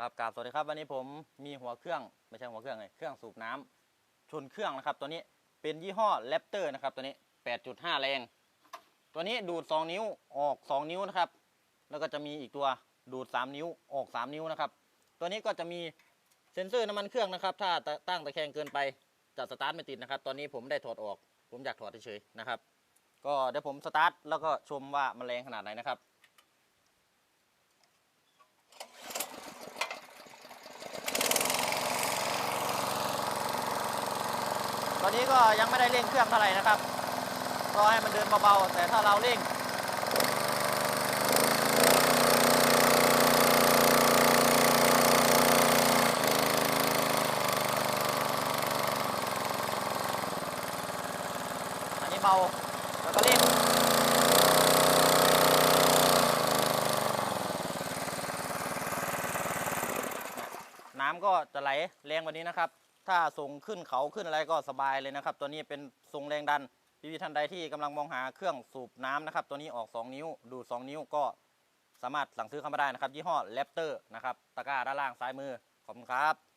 ครับกราบสวัสดีครับวันนี้ผมมีหัวเครื่องไม่ใช่หัวเครื่องเลยเครื่องสูบน้ำชนเครื่องนะครับตัวนี้เป็นยี่ห้อแรปเตอร์นะครับตัวนี้ 8.5 แรง ตัวนี้ดูด 2 นิ้วออก 2 นิ้วนะครับ แล้วก็จะมีอีกตัวดูด 3 นิ้วออก 3 นิ้วนะครับ ตัวนี้ก็จะมีเซ็นเซอร์น้ำมันเครื่องนะครับ ถ้าตั้งตะแคงเกินไปจะสตาร์ทไม่ติดนะครับ ตอนนี้ผมได้ถอดออก ผมอยากถอดเฉยๆนะครับ ก็เดี๋ยวผมสตาร์ทแล้วก็ชมว่ามันแรงขนาดไหนนะครับ อนนี้ก็ยังไม่ได้เร่งเครื่องเท่าไหร่นะครับรอให้มันเดินเบาๆแต่ถ้าเราเร่งอันนี้เบาแล้วก็เร่งน้ำก็จะไหลแรงกว่านี้นะครับ ถ้าส่งขึ้นเขาขึ้นอะไรก็สบายเลยนะครับ ตัวนี้เป็นทรงแรงดันพี่ๆท่านใดที่กำลังมองหาเครื่องสูบน้ำนะครับ ตัวนี้ออก 2 นิ้ว ดูด 2 นิ้วก็สามารถสั่งซื้อเข้ามาได้นะครับ ยี่ห้อแรปเตอร์นะครับ ตะกร้าด้านล่างซ้ายมือ ขอบคุณครับ